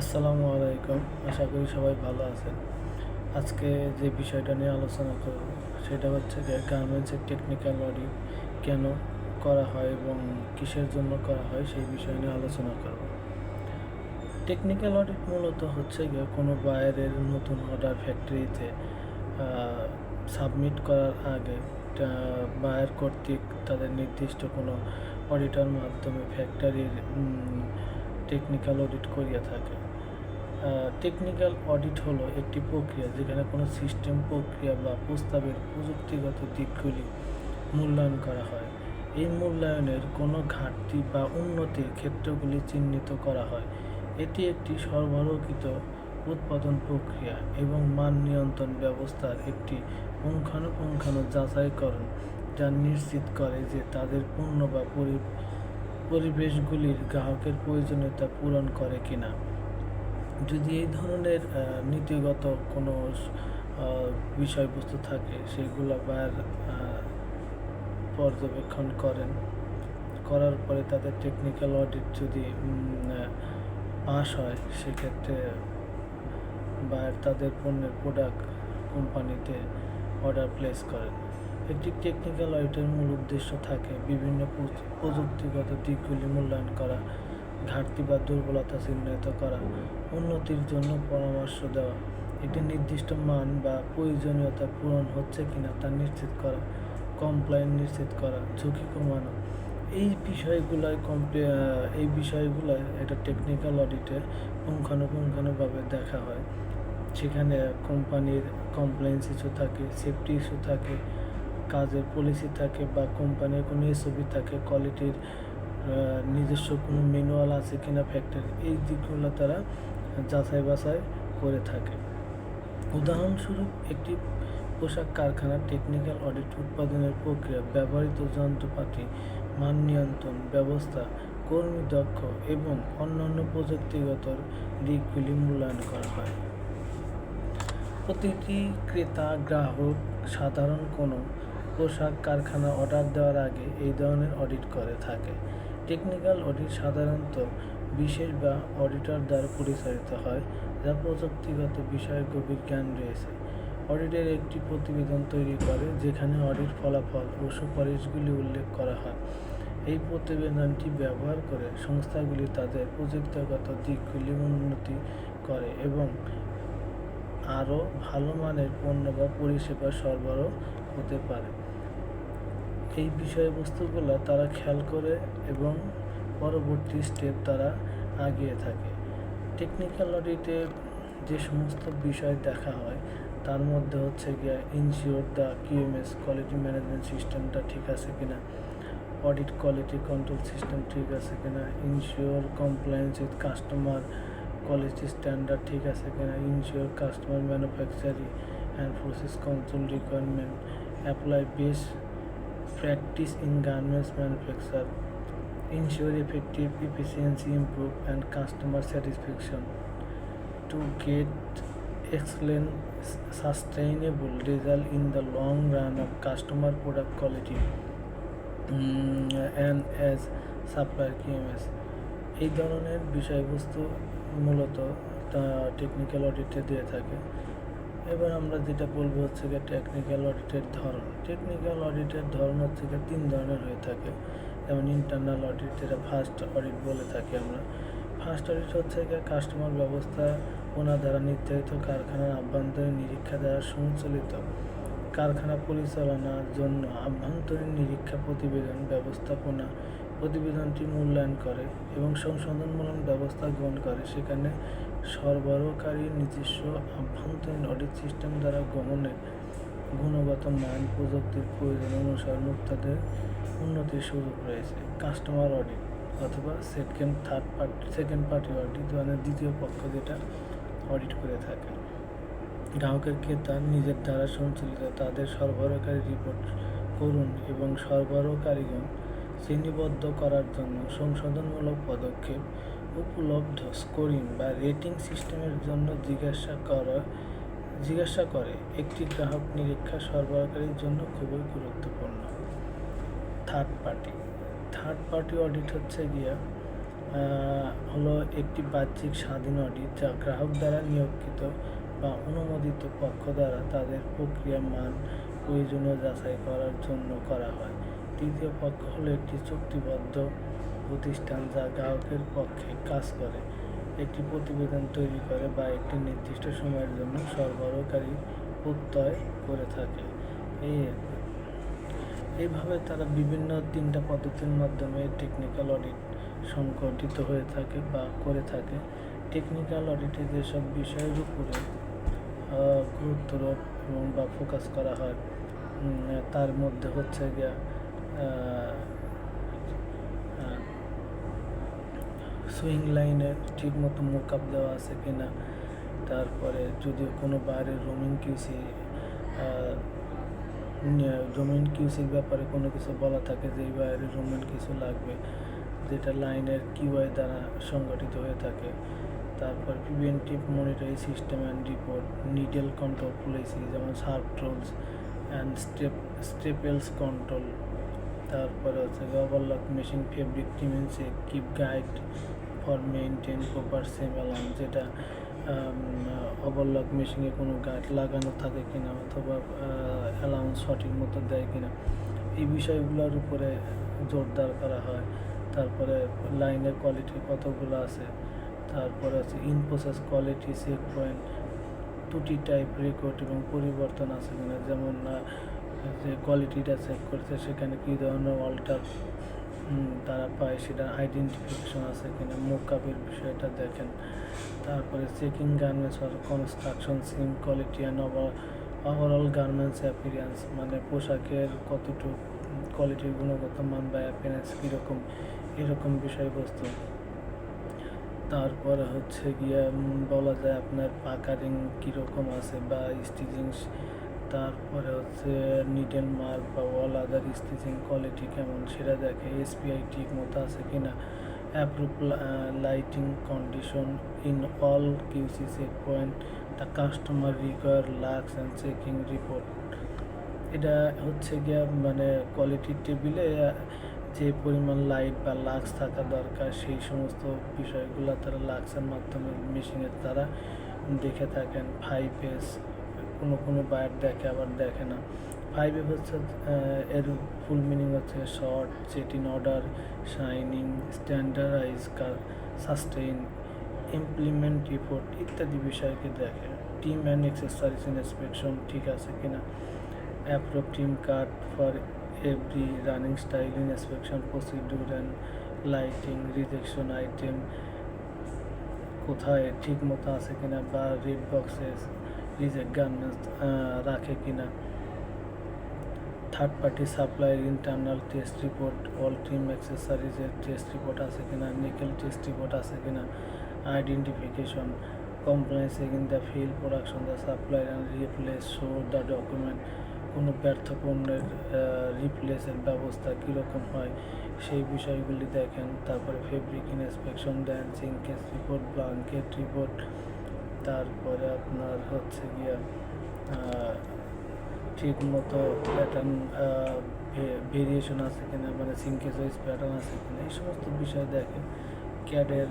আসসালামু আলাইকুম। আশা করি সবাই ভালো আছেন। আজকে যে বিষয়টা নিয়ে আলোচনা করব, সেটা হচ্ছে যে গার্মেন্টসের টেকনিক্যাল অডিট কেন করা হয় এবং কিসের জন্য করা হয়, সেই বিষয় নিয়ে আলোচনা করব। টেকনিক্যাল অডিট মূলত হচ্ছে গিয়ে কোনো বাইরের নতুন অর্ডার ফ্যাক্টরিতে সাবমিট করার আগে বায়ার কর্তৃক তাদের নির্দিষ্ট কোনো অডিটার মাধ্যমে ফ্যাক্টরির টেকনিক্যাল অডিট করিয়া থাকে। টেকনিক্যাল অডিট হলো একটি প্রক্রিয়া যেখানে কোনো সিস্টেম প্রক্রিয়া বা প্রস্তাবের প্রযুক্তিগত দিকগুলি মূল্যায়ন করা হয়। এই মূল্যায়নের কোনো ঘাটতি বা উন্নতির ক্ষেত্রগুলি চিহ্নিত করা হয়। এটি একটি সরবরাহকৃত উৎপাদন প্রক্রিয়া এবং মান নিয়ন্ত্রণ ব্যবস্থার একটি পুঙ্খানুপুঙ্খানু যাচাইকরণ যা নিশ্চিত করে যে তাদের পণ্য বা পরি, পরিবেশগুলির গ্রাহকের প্রয়োজনীয়তা পূরণ করে কিনা। যদি এই ধরনের নীতিগত কোনো বিষয়বস্তু থাকে, সেগুলো বায়ার পর্যবেক্ষণ করেন। করার পরে তাদের টেকনিক্যাল অডিট যদি পাস হয়, সেক্ষেত্রে বা তাদের পণ্যের প্রোডাক্ট কোম্পানিতে অর্ডার প্লেস করেন। একটি টেকনিক্যাল অডিটের মূল উদ্দেশ্য থাকে বিভিন্ন প্রযুক্তিগত দিকগুলি মূল্যায়ন করা, ঘাটতি বা দুর্বলতা চিহ্নিত করা উন্নতির জন্য পরামর্শ দেওয়া। একটি নির্দিষ্ট মান বা প্রয়োজনীয়তা পূরণ হচ্ছে কিনা তা নিশ্চিত করা কমপ্লায়েন্ট নিশ্চিত করা, ঝুঁকি কমানো। এই বিষয়গুলোয় কমপ্লে এই বিষয়গুলোয় এটা টেকনিক্যাল অডিটে পুঙ্খানুপুঙ্খানুভাবে দেখা হয়। সেখানে কোম্পানির কমপ্লেন্স ইস্যু থাকে সেফটি ইস্যু থাকে, কাজের পলিসি থাকে বা কোম্পানির কোনো এসওপি থাকে কোয়ালিটির নিজস্ব কোনো ম্যানুয়াল আছে কিনা ফ্যাক্টরি এই দিকগুলো তারা যাচাই বাছাই করে থাকে। উদাহরণস্বরূপ, একটি পোশাক কারখানার টেকনিক্যাল অডিট উৎপাদনের প্রক্রিয়া, ব্যবহৃত যন্ত্রপাতি, মান নিয়ন্ত্রণ ব্যবস্থা, কর্মী দক্ষ এবং অন্যান্য প্রযুক্তিগত দিকগুলি মূল্যায়ন করা হয়। প্রতিটি ক্রেতা, গ্রাহক, সাধারণ কোনো পোশাক কারখানা অর্ডার দেওয়ার আগে এই ধরনের অডিট করে থাকে। টেকনিক্যাল অডিট সাধারণত বিশেষ বা অডিটর দ্বারা পরিচালিত হয়, যা প্রযুক্তিগত বিষয়ে গভীর জ্ঞান রয়েছে। অডিটের একটি প্রতিবেদন তৈরি করে, যেখানে অডিট ফলাফল ও সুপারিশগুলি উল্লেখ করা হয়। এই প্রতিবেদনটি ব্যবহার করে সংস্থাগুলি তাদের প্রযুক্তিগত দিকগুলি উন্নতি করে এবং আরও ভালো মানের পণ্য বা পরিষেবা সরবরাহ হতে পারে। এই বিষয়বস্তুগুলো তারা খেয়াল করে এবং পরবর্তী স্টেপ তারা আগিয়ে থাকে। টেকনিক্যাল অডিটে যে সমস্ত বিষয় দেখা হয়, তার মধ্যে হচ্ছে গিয়ে ensure the QMS quality management সিস্টেমটা ঠিক আছে কিনা অডিট কোয়ালিটি কন্ট্রোল সিস্টেম ঠিক আছে কিনা ensure compliance with customer quality standard ঠিক আছে কিনা ensure customer manufacturing and process control requirement apply best practice in garments manufacture ensure effective efficiency improve and customer satisfaction to get excellent sustainable result in the long run of customer product quality mm, and as supplier QMS এই ধরনের বিষয়বস্তু মূলত technical অডিটে দিয়ে থাকে এবার আমরা যেটা বলব হচ্ছে গিয়ে টেকনিক্যাল অডিটের ধরন টেকনিক্যাল অডিটের ধরন হচ্ছে গিয়ে তিন ধরনের হয়ে থাকে যেমন ইন্টারনাল অডিট যেটা ফার্স্ট অডিট বলে থাকি আমরা। ফার্স্ট অডিট হচ্ছে কাস্টমার ব্যবস্থা, ওনার দ্বারা নির্ধারিত কারখানার আভ্যন্তরীণ নিরীক্ষা দ্বারা সঞ্চালিত। কারখানা পরিচালনার জন্য আভ্যন্তরীণ নিরীক্ষা প্রতিবেদন ব্যবস্থাপনা প্রতিবেদনটি মূল্যায়ন করে এবং সংশোধনমূলক ব্যবস্থা গ্রহণ করে। সেখানে সরবরাহকারী নিজস্ব আভ্যন্তরীণ অডিট সিস্টেম দ্বারা গ্রহণের গুণগত মান, প্রযুক্তির প্রয়োজন অনুসার মুক্তাদের উন্নতির সুযোগ রয়েছে। কাস্টমার অডিট অথবা second third party second party audit মানে দ্বিতীয় পক্ষ যেটা অডিট করে থাকে। গ্রাহকের ক্রেতা নিজের দ্বারা সঞ্চালিত, তাদের সরবরাহকারী রিপোর্ট করুন এবং সরবরাহকারীগণ শ্রেণীবদ্ধ করার জন্য সংশোধনমূলক পদক্ষেপ উপলব্ধ স্কোরিং বা রেটিং সিস্টেমের জন্য জিজ্ঞাসা করা, জিজ্ঞাসা করে। একটি গ্রাহক নিরীক্ষা সরবরাহকারীর জন্য খুবই গুরুত্বপূর্ণ। Third party third party audit হচ্ছে গিয়া হলো একটি বাহ্যিক স্বাধীন অডিট যা গ্রাহক দ্বারা নিয়োগকৃত বা অনুমোদিত পক্ষ দ্বারা তাদের প্রক্রিয়া, মান, প্রয়োজনীয় যাচাই করার জন্য করা হয়। তৃতীয় পক্ষ হলো একটি চুক্তিবদ্ধ প্রতিষ্ঠান যা গ্রাহকের পক্ষে কাজ করে, একটি প্রতিবেদন তৈরি করে বা একটি নির্দিষ্ট সময়ের জন্য সরবরাহকারী প্রত্যয় করে থাকে। এই এইভাবে তারা বিভিন্ন তিনটা পদ্ধতির মাধ্যমে টেকনিক্যাল অডিট সংগঠিত হয়ে থাকে বা করে থাকে। টেকনিক্যাল অডিটে যেসব বিষয়ের উপরে গুরুত্বারোপ এবং বা ফোকাস করা হয় তার মধ্যে হচ্ছে গিয়া সুইং লাইনে ঠিক মতো মোকআপ দেওয়া আছে কিনা, তারপরে যদি কোনো বাইরের রোমিং কিউসি রোমিন কিউসির ব্যাপারে কোনো কিছু বলা থাকে যে এই বাইরে রোমিন কিছু লাগবে, যেটা লাইনের কিউআই দ্বারা সংগঠিত হয়ে থাকে। তারপর preventive monitoring system and report needle control policy যেমন sharp tools and step staples control তারপরে হচ্ছে overlock machine fabric টিমেন্সে keep guide for maintain proper seam allowance যেটা ওভারলক মেশিনে কোনো গাইড লাগানো থাকে কিনা অথবা অ্যালাউন্স সঠিক মতো দেয় কিনা, এই বিষয়গুলোর উপরে জোরদার করা হয়। তারপরে লাইনের কোয়ালিটি কতগুলো আছে, তারপরে আছে in process quality check point ত্রুটি টাইপ রেকর্ড এবং পরিবর্তন আছে কিনা, যেমন যে কোয়ালিটিটা চেক করছে সেখানে কী ধরনের অল্টার তারা পায় সেটা আইডেন্টিফিকেশন আছে কিনা মোকাপের বিষয়টা দেখেন। তারপরে checking garments R construction seam quality and over overall garments appearance মানে পোশাকের কতটুকু কোয়ালিটির গুণগত মান বা অ্যাপিয়ারেন্স কীরকম, এরকম বিষয়বস্তু। তারপরে হচ্ছে গিয়ে বলা যায় আপনার পাকারিং কীরকম আছে বা স্টিচিং তারপরে হচ্ছে নিডেল মার্ক বা অল আদার স্টিচিং কোয়ালিটি কেমন সেটা দেখে এসপিআই ঠিক মতো আছে কি না approve lighting condition in all QC check point, the customer require lux and checking report. এটা হচ্ছে গিয়া মানে কোয়ালিটির টেবিলে, যে পরিমাণ লাইট বা লাক্স থাকা দরকার সেই সমস্ত বিষয়গুলো তারা লাক্সের মাধ্যমে মেশিনের দ্বারা দেখে থাকেন ফাইভ এস কোনো কোনো বায়ার দেখে, আবার দেখে না। ফাইভ এফ হচ্ছে এর ফুল মিনিং হচ্ছে sort set in order shining standardise sustain implement report ইত্যাদি বিষয়কে দেখে। টিম অ্যান্ড এক্সারসাইজ ইন্সপেকশন ঠিক আছে কি কিনা? Approve team card for every running style inspection procedure and lighting rejection item কোথায় ঠিক মতো আছে কিনা বা রেড বক্সেস রিজেক্ট গার্মেন্টস রাখে কিনা third party supply internal test report all team অ্যাক্সেসরিজের test report আছে কিনা নিকেল টেস্ট রিপোর্ট আছে কিনা identification compliance in the field production the supply and replace show the document কোনো ব্যর্থ পণ্যের রিপ্লেসের ব্যবস্থা কীরকম হয়, সেই বিষয়গুলি দেখেন। তারপরে fabric inspection then shrinkage report blanket report তারপরে আপনার হচ্ছে গিয়া ঠিক মতো প্যাটার্ন ভেরিয়েশন আছে কিনা মানে সিঙ্কেস ওয়াইজ প্যাটার্ন আছে কিনা, এই সমস্ত বিষয় দেখেন। ক্যাডের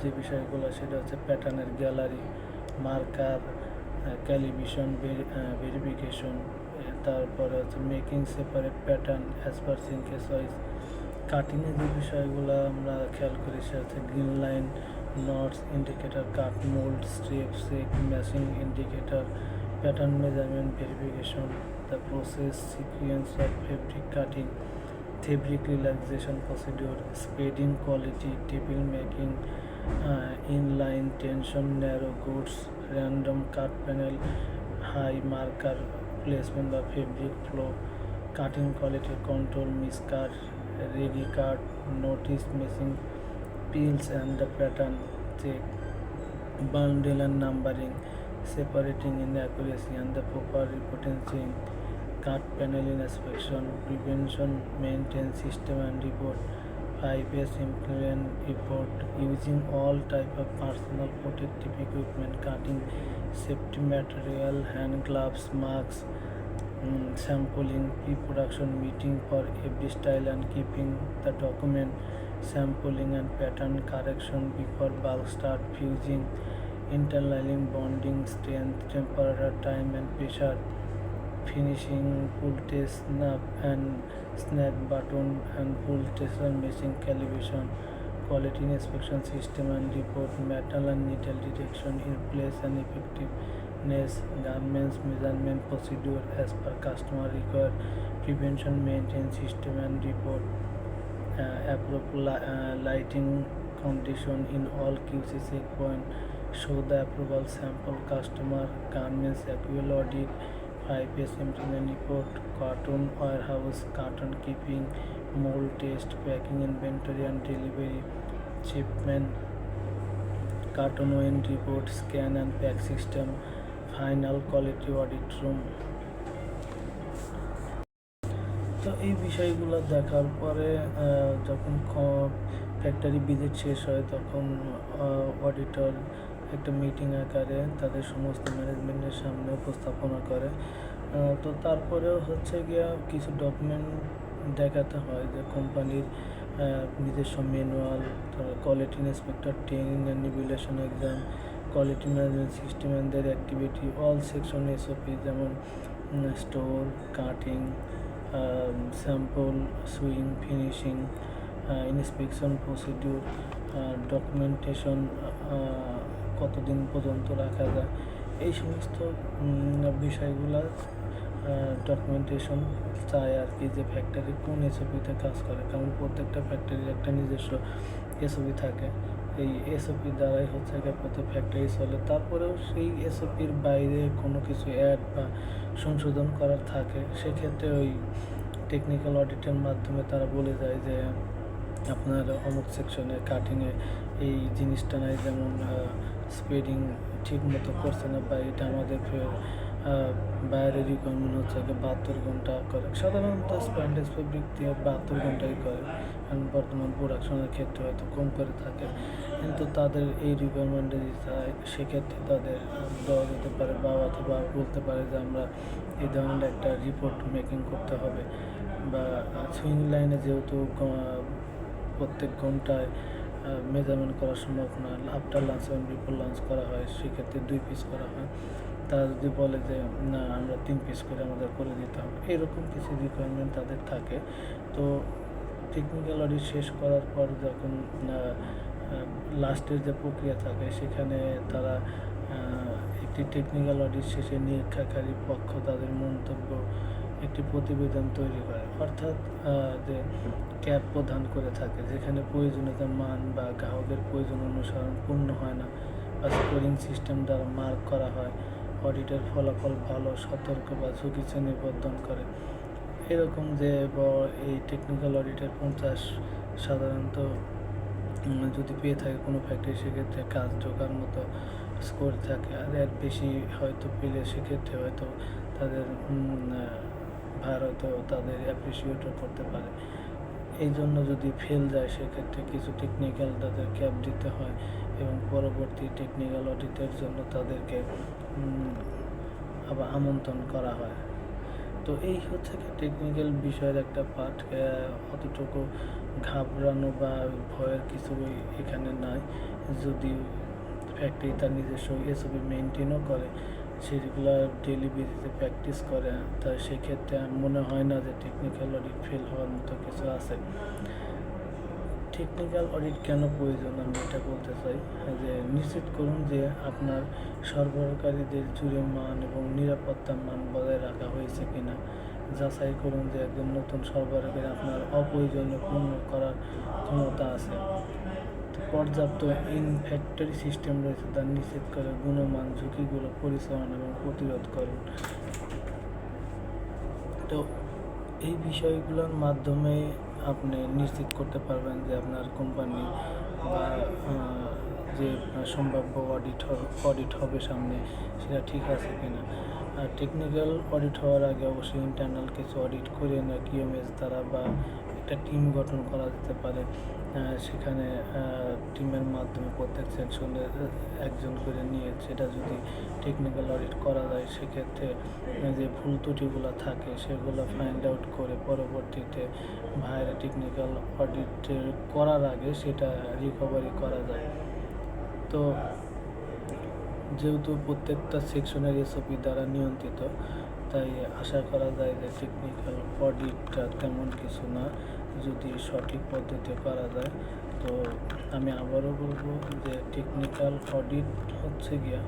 যে বিষয়গুলো, সেটা হচ্ছে প্যাটার্নের গ্যালারি মার্কার ক্যালিভিশন ভেরিফিকেশন তারপরে হচ্ছে making separate pattern as per shrinkage wise কাটিংয়ের যে বিষয়গুলো আমরা খেয়াল করি, সেটা হচ্ছে green line knots indicator cut mould stripe check matching indicator pattern measurement verification the process sequence of fabric cutting fabric relaxation procedure, spreading quality, table making, uh, inline tension, narrow goods, random cut panel, high marker placement of fabric flow, cutting quality control, miscut, ready cut, notice missing peels and the pattern check, bundle and numbering, separating inaccuracy and the proper reporting cut panel inspection, prevention, maintenance system and report, 5S implement report, using all type of personal protective equipment, cutting, safety material, hand gloves, masks, mm, sampling, pre-production meeting for every style and keeping the document sampling and pattern correction before bulk start fusing, interlining bonding strength, temperature, time and pressure, finishing test snap and snap button and pull tester machine calibration, quality inspection system and report metal and needle detection in place and effectiveness, garments measurement procedure as per customer required, prevention maintain system and report uh, appropriate uh, lighting condition in all QC checkpoint, show the approval sample customer, garments actual audit, 5S implement report, carton warehouse, carton keeping, mold test, packing inventory and delivery, shipment, carton weight report, scan and pack system, final quality audit room. তো এই বিষয়গুলো দেখার পরে যখন factory visit শেষ হয়, তখন auditor একটা মিটিং আকারে তাদের সমস্ত ম্যানেজমেন্টের সামনে উপস্থাপনা করে। তো তারপরেও হচ্ছে গিয়া কিছু ডকুমেন্ট দেখাতে হয় যে কোম্পানির নিজস্ব manual quality inspector training and নিবিলেশন exam quality management system and activity all section SOP যেমন store cutting sample sewing finishing inspection procedure documentation কতদিন পর্যন্ত রাখা যায়, এই সমস্ত বিষয়গুলো ডকুমেন্টেশন চায় আর কি যে ফ্যাক্টরি কোন এসওপিতে কাজ করে। কারণ প্রত্যেকটা ফ্যাক্টরির একটা নিজস্ব এসওপি থাকে। এই এসওপি দ্বারাই হচ্ছে গিয়ে প্রত্যেক ফ্যাক্টরি চলে। তারপরেও সেই এসওপির বাইরে কোনো কিছু অ্যাড বা সংশোধন করার থাকে, সেক্ষেত্রে ওই টেকনিক্যাল অডিটের মাধ্যমে তারা বলে যায় যে, আপনার অমুক সেকশনে কাটিংয়ে এই জিনিসটা নাই, যেমন স্পিডিং ঠিক মতো করছে না বা এটা আমাদের ফের বাইরের রিকোয়ারমেন্ট হচ্ছে বাহাত্তর ঘণ্টা করে। সাধারণত স্প্যান্ডেস ফেব্রিক দিয়ে বাহাত্তর ঘন্টাই করে। বর্তমান প্রোডাকশনের ক্ষেত্রে হয়তো কম করে থাকে। কিন্তু তাদের এই রিকোয়ারমেন্টে সেক্ষেত্রে তাদের দেওয়া যেতে পারে বা অথবা বলতে পারে যে আমরা এই ধরনের একটা রিপোর্ট মেকিং করতে হবে। বা সুইং লাইনে যেহেতু প্রত্যেক ঘন্টায় মেজারমেন্ট করা সম্ভব না। আফটার লাঞ্চ এবং বিফোর লাঞ্চ করা হয়, সেক্ষেত্রে দুই পিস করা হয়। তারা যদি বলে যে, না, আমরা তিন পিস করে আমাদের করে দিতে হবে, এরকম কিছু রিকোয়ারমেন্ট তাদের থাকে। তো টেকনিক্যাল অডিট শেষ করার পর যখন লাস্টের যে প্রক্রিয়া থাকে, সেখানে তারা একটি টেকনিক্যাল অডিট শেষে নিরীক্ষাকারী পক্ষ তাদের মন্তব্য, একটি প্রতিবেদন তৈরি করে। অর্থাৎ যে ক্যাব প্রদান করে থাকে, যেখানে প্রয়োজনীয়তা মান বা গ্রাহকের প্রয়োজন অনুসরণ পূর্ণ হয় না বা স্কোরিং সিস্টেম দ্বারা মার্ক করা হয় অডিটের ফলাফল ভালো, সতর্ক বা ঝুঁকি শ্রেণীবদ্ধন করে। এরকম যে এই টেকনিক্যাল অডিটের পঞ্চাশ সাধারণত যদি পেয়ে থাকে কোনো ফ্যাক্টরি সেক্ষেত্রে কাজ ঢোকার মতো স্কোর থাকে। আর এর বেশি হয়তো পেলে সেক্ষেত্রে হয়তো তাদের ভার হয়তো তাদের অ্যাপ্রিসিয়েটও করতে পারে। এই জন্য যদি ফেল যায়, সেক্ষেত্রে কিছু টেকনিক্যাল তাদের ক্যাপ দিতে হয় এবং পরবর্তী টেকনিক্যাল অডিটের জন্য তাদেরকে আবার আমন্ত্রণ করা হয়। তো এই হচ্ছে টেকনিক্যাল বিষয়ের একটা পার্ট অতটুকু ঘাবড়ানো বা ভয়ের কিছু এখানে নাই। যদি ফ্যাক্টরি তার নিজস্ব এসবি মেনটেনও করে সেগুলো ডেলি বেসিসে প্র্যাকটিস করে, তা সেক্ষেত্রে মনে হয় না যে টেকনিক্যাল অডিট ফেল হওয়ার মতো কিছু আছে। টেকনিক্যাল অডিট কেন প্রয়োজন আমি এটা বলতে চাই? যে নিশ্চিত করুন যে আপনার সরবরাহকারীদের জুড়ে মান এবং নিরাপত্তার মান বজায় রাখা হয়েছে কিনা। যাচাই করুন যে একজন নতুন সরবরাহকারী আপনার অপ্রয়োজনীয় পূর্ণ করার ক্ষমতা আছে। পর্যাপ্ত ইন ফ্যাক্টরি সিস্টেম রয়েছে তা নিশ্চিত করে গুণমান ঝুঁকিগুলো পরিচালনা এবং প্রতিরোধ করুন। তো এই বিষয়গুলোর মাধ্যমে আপনি নিশ্চিত করতে পারবেন যে আপনার কোম্পানি বা যে সম্ভাব্য অডিট অডিট হবে সামনে, সেটা ঠিক আছে কিনা। আর টেকনিক্যাল অডিট হওয়ার আগে অবশ্যই ইন্টারনাল কিছু অডিট করে না কিএমএস দ্বারা বা একটা টিম গঠন করা যেতে পারে। সেখানে টিমের মাধ্যমে প্রত্যেক সেকশনে একজন করে নিয়ে সেটা যদি টেকনিক্যাল অডিট করা যায়, সেক্ষেত্রে যে ভুল ত্রুটিগুলো থাকে, সেগুলো ফাইন্ড আউট করে পরবর্তীতে ভাইয়ের টেকনিক্যাল অডিট করার আগে সেটা রিকভারি করা যায়। তো যেহেতু প্রত্যেকটা সেকশনের এসওপি দ্বারা নিয়ন্ত্রিত, তাই আশা করা যায় যে টেকনিক্যাল অডিটটা তেমন কিছু না, যদি সঠিক পদ্ধতিতে করা যায়। তো আমি আবারও বলব যে টেকনিক্যাল অডিট হচ্ছে গিয়া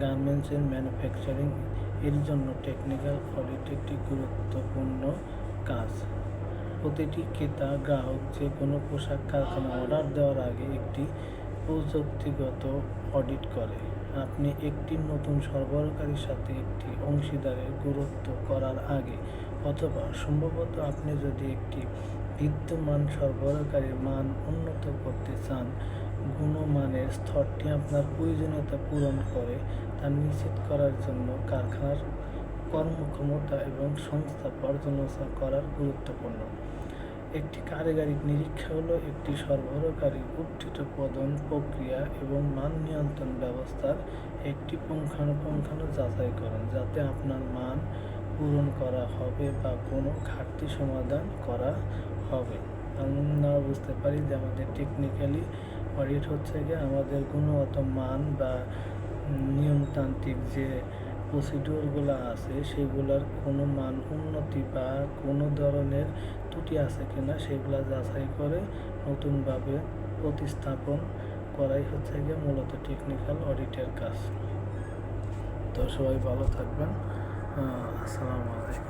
গার্মেন্টসের ম্যানুফ্যাকচারিং এর জন্য টেকনিক্যাল অডিট একটি গুরুত্বপূর্ণ কাজ। প্রতিটি ক্রেতা, গ্রাহক যে কোনো পোশাক, কারখানা অর্ডার দেওয়ার আগে একটি প্রযুক্তিগত অডিট করে। আপনি একটি নতুন সরবরাহকারীর সাথে একটি অংশীদারের গুরুত্ব করার আগে, অথবা সম্ভবত আপনি যদি একটি বিদ্যমান সরবরাহকারীর মান উন্নত করতে চান, গুণমানের স্তরটি আপনার প্রয়োজনীয়তা পূরণ করে তা নিশ্চিত করার জন্য কারখানার কর্মক্ষমতা এবং সংস্থা পর্যালোচনা করার গুরুত্বপূর্ণ। একটি কারিগরিক নিরীক্ষা হলো একটি সরবরাহকারী উত্থিতপদন প্রক্রিয়া এবং মান নিয়ন্ত্রণ ব্যবস্থার একটি পুঙ্খানুপুঙ্খানু যাচাইকরণ যাতে আপনার মান পূরণ করা হবে বা কোনো ঘাটতি সমাধান করা হবে। আমরা বুঝতে পারি যে আমাদের টেকনিক্যালি অডিট হচ্ছে গিয়ে আমাদের গুণগত মান বা নিয়মতান্ত্রিক যে প্রসিডিওরগুলো আছে, সেগুলোর কোনো মান উন্নতি বা কোনো ধরনের ত্রুটি আছে কি না সেগুলো যাচাই করে নতুনভাবে প্রতিস্থাপন করাই হচ্ছে গিয়ে মূলত টেকনিক্যাল অডিটের কাজ। তো সবাই ভালো থাকবেন। আসসালামু আলাইকুম।